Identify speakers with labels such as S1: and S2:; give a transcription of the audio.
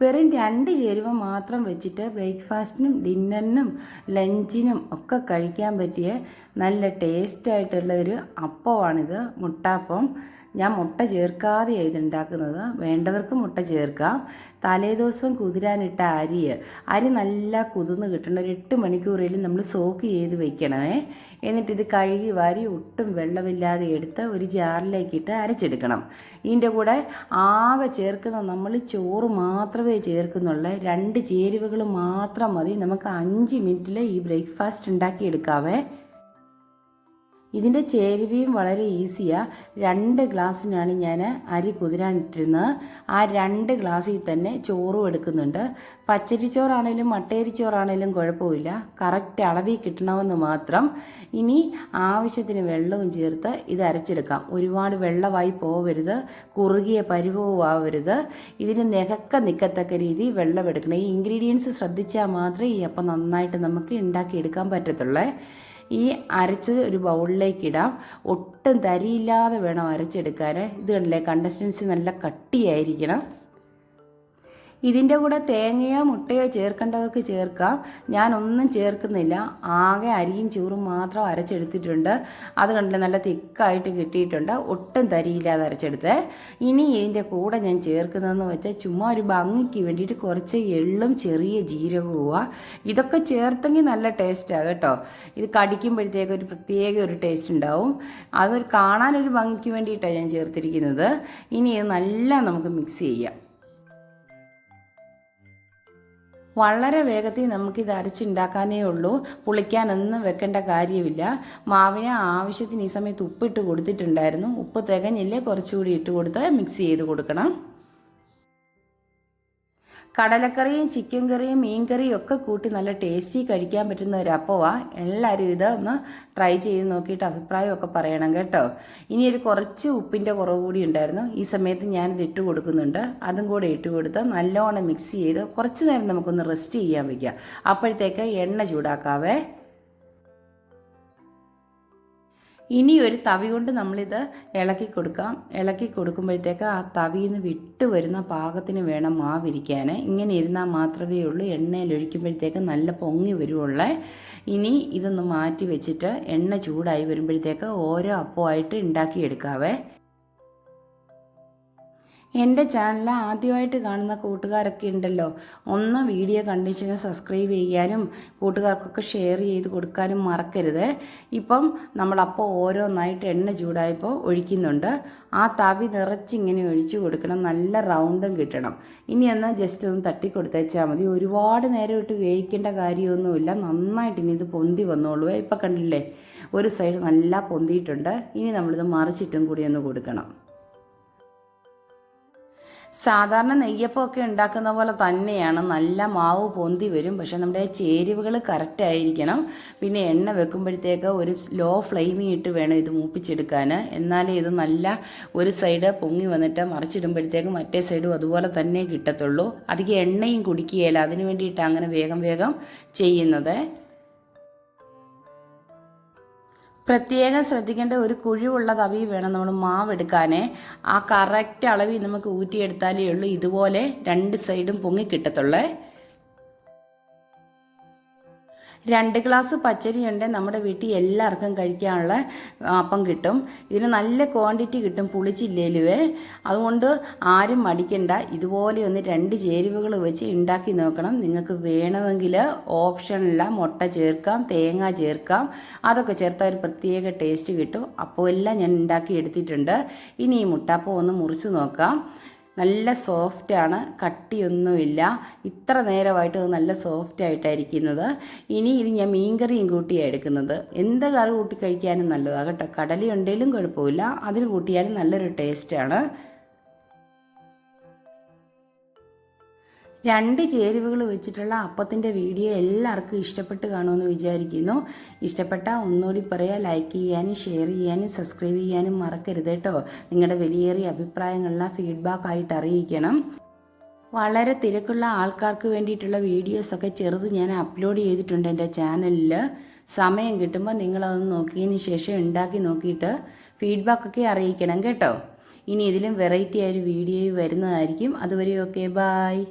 S1: വെറും രണ്ട് ചേരുവ മാത്രം വെച്ചിട്ട് ബ്രേക്ക്ഫാസ്റ്റിനും ഡിന്നറിനും ലഞ്ചിനും ഒക്കെ കഴിക്കാൻ പറ്റിയ നല്ല ടേസ്റ്റ് ആയിട്ടുള്ള ഒരു അപ്പമാണിത് മുട്ടാപ്പം. ഞാൻ മുട്ട ചേർക്കാതെയാണ് ഇതുണ്ടാക്കുന്നത്. വേണ്ടവർക്ക് മുട്ട ചേർക്കാം. തലേദിവസം കുതിരാനിട്ട അരി അരി നല്ല കുതിർന്ന് കിട്ടണം. ഒരു എട്ട് മണിക്കൂറേലും നമ്മൾ സോക്ക് ചെയ്ത് വെക്കണമേ. എന്നിട്ട് ഇത് കഴുകി വാരി ഒട്ടും വെള്ളമില്ലാതെ എടുത്ത് ഒരു ജാറിലേക്കിട്ട് അരച്ചെടുക്കണം. ഇതിന്റെ കൂടെ ആകെ ചേർക്കുന്ന നമ്മൾ ചോറ് മാത്രമേ ചേർക്കുന്നുള്ളൂ. രണ്ട് ചേരുവകൾ മാത്രം മതി. നമുക്ക് അഞ്ച് മിനിറ്റിൽ ഈ ബ്രേക്ക്ഫാസ്റ്റ് ഉണ്ടാക്കിയെടുക്കാവേ. ഇതിന്റെ ചേരുവയും വളരെ ഈസിയാണ് രണ്ട് ഗ്ലാസ്സിനാണ് ഞാൻ അരി കുതിരാനിട്ടിരുന്നത്. ആ രണ്ട് ഗ്ലാസ്സിൽ തന്നെ ചോറും എടുക്കുന്നുണ്ട്. പച്ചരിച്ചോറാണേലും മട്ടേരിച്ചോറാണേലും കുഴപ്പമില്ല. കറക്റ്റ് അളവിൽ കിട്ടണമെന്ന് മാത്രം. ഇനി ആവശ്യത്തിന് വെള്ളവും ചേർത്ത് ഇത് അരച്ചെടുക്കാം. ഒരുപാട് വെള്ളമായി പോവരുത്. കുറുകിയ പരിവവും ആവരുത്. ഇതിന് നികക്ക നിൽക്കത്തക്ക രീതി വെള്ളം എടുക്കണം ഈ ഇൻഗ്രീഡിയൻസ് ശ്രദ്ധിച്ചാൽ മാത്രമേ ഈ അപ്പം നന്നായിട്ട് നമുക്ക് ഉണ്ടാക്കിയെടുക്കാൻ പറ്റത്തുള്ളൂ. ഈ അരച്ചത് ഒരു ബൗളിലേക്ക് ഇടാം. ഒട്ടും തരിയില്ലാതെ വേണം അരച്ചെടുക്കാൻ ഇത് കണ്ടില്ലേ? കണ്ടസ്റ്റൻസി നല്ല കട്ടിയായിരിക്കണം. ഇതിന്റെ കൂടെ തേങ്ങയോ മുട്ടയോ ചേർക്കേണ്ടവർക്ക് ചേർക്കാം. ഞാനൊന്നും ചേർക്കുന്നില്ല. ആകെ അരിയും ചോറും മാത്രം അരച്ചെടുത്തിട്ടുണ്ട്. അത് കണ്ടില്ല നല്ല തിക്കായിട്ട് കിട്ടിയിട്ടുണ്ട്. ഒട്ടും തരിയില്ലാതെ അരച്ചെടുത്ത്. ഇനി ഇതിന്റെ കൂടെ ഞാൻ ചേർക്കുന്നതെന്ന് വെച്ചാൽ ചുമ്മാ ഒരു ഭംഗിക്ക് വേണ്ടിയിട്ട് കുറച്ച് എള്ളും ചെറിയ ജീരകവുക ഇതൊക്കെ ചേർത്തെങ്കിൽ നല്ല ടേസ്റ്റാണ് കേട്ടോ. ഇത് കടിക്കുമ്പോഴത്തേക്ക് ഒരു പ്രത്യേക ഒരു ടേസ്റ്റ് ഉണ്ടാവും. അതൊരു കാണാനൊരു ഭംഗിക്ക് വേണ്ടിയിട്ടാണ് ഞാൻ ചേർത്തിരിക്കുന്നത്. ഇനി ഇത് നല്ല നമുക്ക് മിക്സ് ചെയ്യാം. വളരെ വേഗത്തിൽ നമുക്കിത് അരച്ചുണ്ടാക്കാനേ ഉള്ളൂ. പുളിക്കാനൊന്നും വെക്കേണ്ട കാര്യമില്ല. മാവിന് ആവശ്യത്തിന് ഈ സമയത്ത് ഉപ്പിട്ട് കൊടുത്തിട്ടുണ്ടായിരുന്നു. ഉപ്പ് തികഞ്ഞില്ലേ കുറച്ചുകൂടി ഇട്ട് കൊടുത്ത് മിക്സ് ചെയ്ത് കൊടുക്കണം. കടലക്കറിയും ചിക്കൻ കറിയും മീൻ കറിയും ഒക്കെ കൂട്ടി നല്ല ടേസ്റ്റി കഴിക്കാൻ പറ്റുന്ന ഒരു അപ്പമാണ് എല്ലാവരും ഇത് ഒന്ന് ട്രൈ ചെയ്ത് നോക്കിയിട്ട് അഭിപ്രായമൊക്കെ പറയണം കേട്ടോ. ഇനി ഒരു കുറച്ച് ഉപ്പിന്റെ കുറവ് കൂടി ഉണ്ടായിരുന്നു. ഈ സമയത്ത് ഞാനിത് ഇട്ട് കൊടുക്കുന്നുണ്ട്. അതും കൂടെ ഇട്ട് കൊടുത്ത് നല്ലോണം മിക്സ് ചെയ്ത് കുറച്ച് നേരം നമുക്കൊന്ന് റെസ്റ്റ് ചെയ്യാൻ വയ്ക്കുക അപ്പോഴത്തേക്ക് എണ്ണ ചൂടാക്കാവേ. ഇനി ഒരു തവി കൊണ്ട് നമ്മളിത് ഇളക്കി കൊടുക്കാം. ഇളക്കി കൊടുക്കുമ്പോഴത്തേക്ക് ആ തവിയിൽ നിന്ന് വിട്ട് വരുന്ന പാകത്തിന് വേണം മാവിരിക്കാൻ ഇങ്ങനെ ഇരുന്നാൽ മാത്രമേ ഉള്ളൂ. എണ്ണയിൽ ഒഴിക്കുമ്പോഴത്തേക്ക് നല്ല പൊങ്ങി വരുവുള്ളേ. ഇനി ഇതൊന്ന് മാറ്റി വെച്ചിട്ട് എണ്ണ ചൂടായി വരുമ്പോഴത്തേക്ക് ഓരോ അപ്പമായിട്ട് ഉണ്ടാക്കിയെടുക്കാവേ. എന്റെ ചാനൽ ആദ്യമായിട്ട് കാണുന്ന കൂട്ടുകാരൊക്കെ ഉണ്ടല്ലോ. ഒന്ന് വീഡിയോ കണ്ടീഷന് സബ്സ്ക്രൈബ് ചെയ്യാനും കൂട്ടുകാർക്കൊക്കെ ഷെയർ ചെയ്ത് കൊടുക്കാനും മറക്കരുത്. ഇപ്പം നമ്മളപ്പോൾ ഓരോന്നായിട്ട് എണ്ണ ചൂടായപ്പോൾ ഒഴിക്കുന്നുണ്ട്. ആ തവി നിറച്ചിങ്ങനെ ഒഴിച്ചു കൊടുക്കണം. നല്ല റൗണ്ടും കിട്ടണം. ഇനി ഒന്ന് ജസ്റ്റ് ഒന്ന് തട്ടി കൊടുത്തേച്ചാൽ മതി. ഒരുപാട് നേരം ഇട്ട് വേവിക്കേണ്ട കാര്യമൊന്നുമില്ല. നന്നായിട്ട് ഇനി ഇത് പൊന്തി വന്നോളൂ. ഇപ്പം കണ്ടില്ലേ? ഒരു സൈഡ് നല്ല പൊന്തിയിട്ടുണ്ട്. ഇനി നമ്മളിത് മറിച്ചിട്ടും കൂടി ഒന്ന് കൊടുക്കണം. സാധാരണ നെയ്യപ്പം ഒക്കെ ഉണ്ടാക്കുന്ന പോലെ തന്നെയാണ്. നല്ല മാവ് പൊന്തി വരും. പക്ഷെ നമ്മുടെ ചേരുവകൾ കറക്റ്റ് ആയിരിക്കണം. പിന്നെ എണ്ണ വെക്കുമ്പോഴത്തേക്ക് ഒരു ലോ ഫ്ലെയിമിൽ ഇട്ട് വേണം ഇത് മൂപ്പിച്ചെടുക്കാൻ. എന്നാലേ ഇത് നല്ല ഒരു സൈഡ് പൊങ്ങി വന്നിട്ട് മറിച്ചിടുമ്പോഴത്തേക്ക് മറ്റേ സൈഡും അതുപോലെ തന്നെ കിട്ടത്തുള്ളൂ. അധികം എണ്ണയും കുടിക്കുകയില്ല. അതിന് വേണ്ടിയിട്ട് അങ്ങനെ വേഗം വേഗം ചെയ്യുന്നത്. പ്രത്യേകം ശ്രദ്ധിക്കേണ്ട ഒരു കുഴിവുള്ള തവി വേണം നമ്മൾ മാവ് എടുക്കാൻ ആ കറക്റ്റ് അളവിൽ നമുക്ക് ഊറ്റിയെടുത്താലേ ഉള്ളൂ. ഇതുപോലെ രണ്ട് സൈഡും പൊങ്ങി കിട്ടത്തുള്ളേ. രണ്ട് ഗ്ലാസ് പച്ചരി ഉണ്ട് നമ്മുടെ വീട്ടിൽ എല്ലാവർക്കും കഴിക്കാനുള്ള അപ്പം കിട്ടും. ഇതിന് നല്ല ക്വാണ്ടിറ്റി കിട്ടും പുളിച്ചില്ലേലുവേ. അതുകൊണ്ട് ആരും മടിക്കണ്ട. ഇതുപോലെ ഒന്ന് രണ്ട് ചേരുവകൾ വെച്ച് ഉണ്ടാക്കി നോക്കണം. നിങ്ങൾക്ക് വേണമെങ്കിൽ ഓപ്ഷനില്ല മുട്ട ചേർക്കാം തേങ്ങ ചേർക്കാം. അതൊക്കെ ചേർത്താൽ ഒരു പ്രത്യേക ടേസ്റ്റ് കിട്ടും. അപ്പോൾ എല്ലാം ഞാൻ ഉണ്ടാക്കി എടുത്തിട്ടുണ്ട്. ഇനി ഈ മുട്ടപ്പം ഒന്ന് മുറിച്ച് നോക്കാം. നല്ല സോഫ്റ്റാണ് കട്ടിയൊന്നുമില്ല. ഇത്ര നേരമായിട്ട് നല്ല സോഫ്റ്റ് ആയിട്ടായിരിക്കുന്നത്. ഇനി ഇത് ഞാൻ മീൻകറിയും കൂട്ടിയാണ് എടുക്കുന്നത്. എന്ത് കറി കൂട്ടി കഴിക്കാനും നല്ലതാണ് കേട്ടോ. കടലി ഉണ്ടെങ്കിലും കുഴപ്പമില്ല അതിൽ കൂട്ടിയാലും നല്ലൊരു ടേസ്റ്റാണ് രണ്ട് ചേരുവകൾ വെച്ചിട്ടുള്ള അപ്പത്തിന്റെ വീഡിയോ എല്ലാവർക്കും ഇഷ്ടപ്പെട്ട് കാണുമെന്ന് വിചാരിക്കുന്നു. ഇഷ്ടപ്പെട്ട ഒന്നുകൂടി പറയാം ലൈക്ക് ചെയ്യാനും ഷെയർ ചെയ്യാനും സബ്സ്ക്രൈബ് ചെയ്യാനും മറക്കരുത് കേട്ടോ. നിങ്ങളുടെ വലിയേറിയ അഭിപ്രായങ്ങളെല്ലാം ഫീഡ്ബാക്ക് ആയിട്ട് അറിയിക്കണം. വളരെ തിരക്കുള്ള ആൾക്കാർക്ക് വേണ്ടിയിട്ടുള്ള വീഡിയോസൊക്കെ ചെറുത് ഞാൻ അപ്ലോഡ് ചെയ്തിട്ടുണ്ട് എന്റെ ചാനലിൽ സമയം കിട്ടുമ്പോൾ നിങ്ങളതൊന്ന് നോക്കിയതിന് ശേഷം ഉണ്ടാക്കി നോക്കിയിട്ട് ഫീഡ്ബാക്കൊക്കെ അറിയിക്കണം കേട്ടോ. ഇനി ഇതിലും വെറൈറ്റി ആയൊരു വീഡിയോ വരുന്നതായിരിക്കും. അതുവരെ ഓക്കെ ബായ്